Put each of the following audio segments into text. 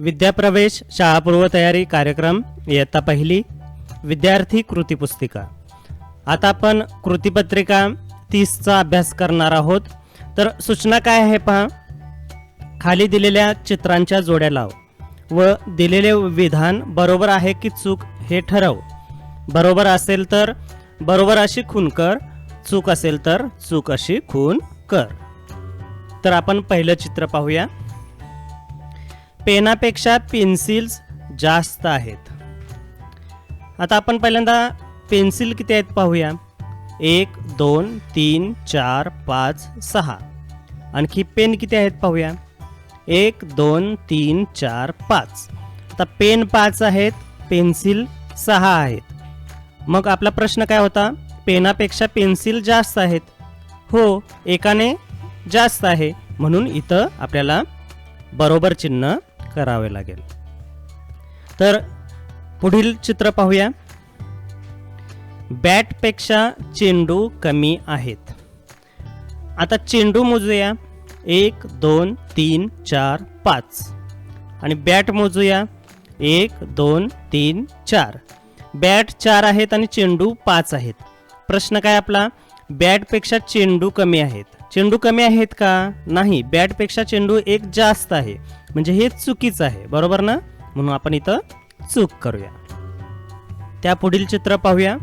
विद्याप्रवेश शाळापूर्व तयारी कार्यक्रम इयत्ता पहिली विद्यार्थी कृतीपुस्तिका आता आपण कृतीपत्रिका तीसचा अभ्यास करणार आहोत. तर सूचना काय आहे पहा. खाली दिलेल्या चित्रांच्या जोड्या लाव. व दिलेले विधान बरोबर आहे की चूक हे ठरव. बरोबर असेल तर बरोबर अशी खून कर. चूक असेल तर चूक अशी खून कर. तर आपण पहिलं चित्र पाहूया. पेनापेक्षा पेन्सिल्स जास्त आहेत. आता आपण पहिल्यांदा पेन्सिल किती आहेत पाहूया. एक दोन तीन चार पाच सहा. आणखी पेन किती आहेत पाहूया. एक दोन तीन चार पाच. आता पेन पाच आहेत पेन्सिल सहा आहेत. मग आपला प्रश्न काय होता? पेनापेक्षा पेन्सिल जास्त आहेत. हो एकाने जास्त आहे. म्हणून इथं आपल्याला बरोबर चिन्ह करावे लागेल. तर पुढील चित्र पाहूया. बॅटपेक्षा चेंडू कमी आहेत. आता चेंडू मोजूया. एक दोन तीन चार पाच. आणि बॅट मोजूया. एक दोन तीन चार. बॅट चार आहेत आणि चेंडू पाच आहेत. प्रश्न काय आपला? बॅटपेक्षा चेंडू कमी आहेत. चेंडू कमी आहेत का? नाही. बॅटपेक्षा चेंडू एक जास्त आहे. म्हणजे हे चुकीचं आहे बरोबर ना? म्हणून आपण इथं चूक करूया. त्या पुढील चित्र पाहूया.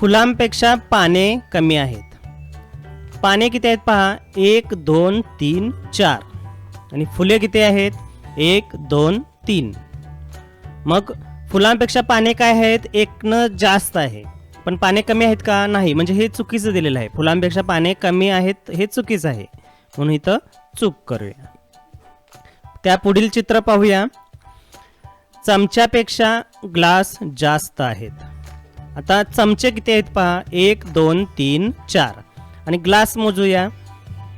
फुलांपेक्षा पाने कमी आहेत. पाने किती आहेत पहा? एक दोन तीन चार. आणि फुले किती आहेत? एक दोन तीन. मग फुलांपेक्षा पाने काय आहेत? एकनं जास्त आहे. पण पाने कमी आहेत का? नाही. म्हणजे हे चुकीचं दिलेलं आहे. फुलांपेक्षा पाने कमी आहेत हे चुकीचं आहे. म्हणून इथं चूक करूया. त्या पुढील चित्र पाहूया. चमच्यापेक्षा ग्लास जास्त आहेत. आता चमचे किती आहेत पहा? एक दोन तीन चार. आणि ग्लास मोजूया.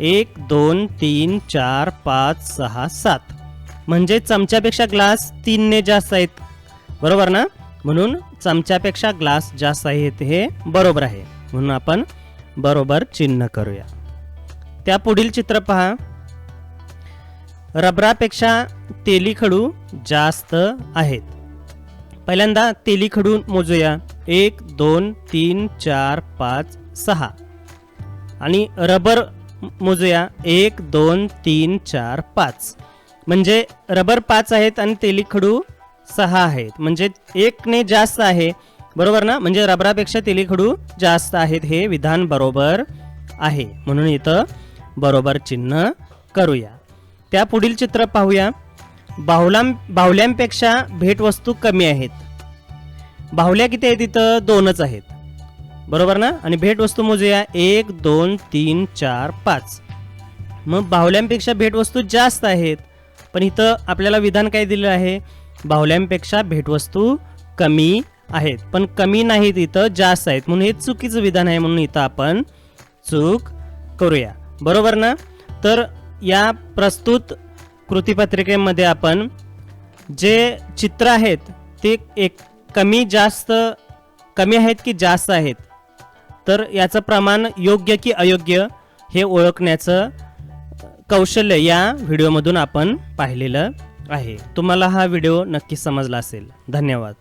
एक दोन तीन चार पाच सहा सात. म्हणजे चमच्यापेक्षा ग्लास तीनने जास्त आहेत. बरोबर ना? म्हणून चमच्यापेक्षा ग्लास जास्त आहेत हे बरोबर आहे. म्हणून आपण बरोबर चिन्ह करूया. त्या पुढील चित्र पहा. रबरापेक्षा तेलीखडू जास्त आहेत. पहिल्यांदा तेलीखडू मोजूया. एक दोन तीन चार पाच सहा. आणि रबर मोजूया. एक दोन तीन चार पाच. म्हणजे रबर पाच आहेत आणि तेलीखडू सहा आहेत. म्हणजे एकने जास्त आहे. बरोबर ना? म्हणजे रबरापेक्षा तेलीखडू जास्त आहेत हे विधान बरोबर आहे. म्हणून इथं बरोबर चिन्ह करूया. त्या पुढील चित्र पाहूया. बाहुलां बाहुल्यांपेक्षा भेटवस्तू कमी आहेत. बाहुल्या किती आहेत तिथं दोनच आहेत. बरोबर ना? आणि भेटवस्तू मोजूया. एक दोन तीन चार पाच. मग बाहुल्यांपेक्षा भेटवस्तू जास्त आहेत. पण इथं आपल्याला विधान काय दिलं आहे? बाहुल्यांपेक्षा भेटवस्तू कमी आहेत. पण कमी नाहीत इथं जास्त आहेत. म्हणून हे चुकीचं विधान आहे म्हणून इथं आपण चूक करूया. बरोबर ना? तर या प्रस्तुत कृतीपत्रिकेमध्ये आपण जे चित्र आहेत ते एक कमी जास्त कमी आहेत की जास्त आहेत? तर याचं प्रमाण योग्य की अयोग्य हे ओळखण्याचं कौशल्य या व्हिडिओमधून आपण पाहिलेलं आहे. तुम्हाला हा व्हिडिओ नक्की समजला असेल. धन्यवाद.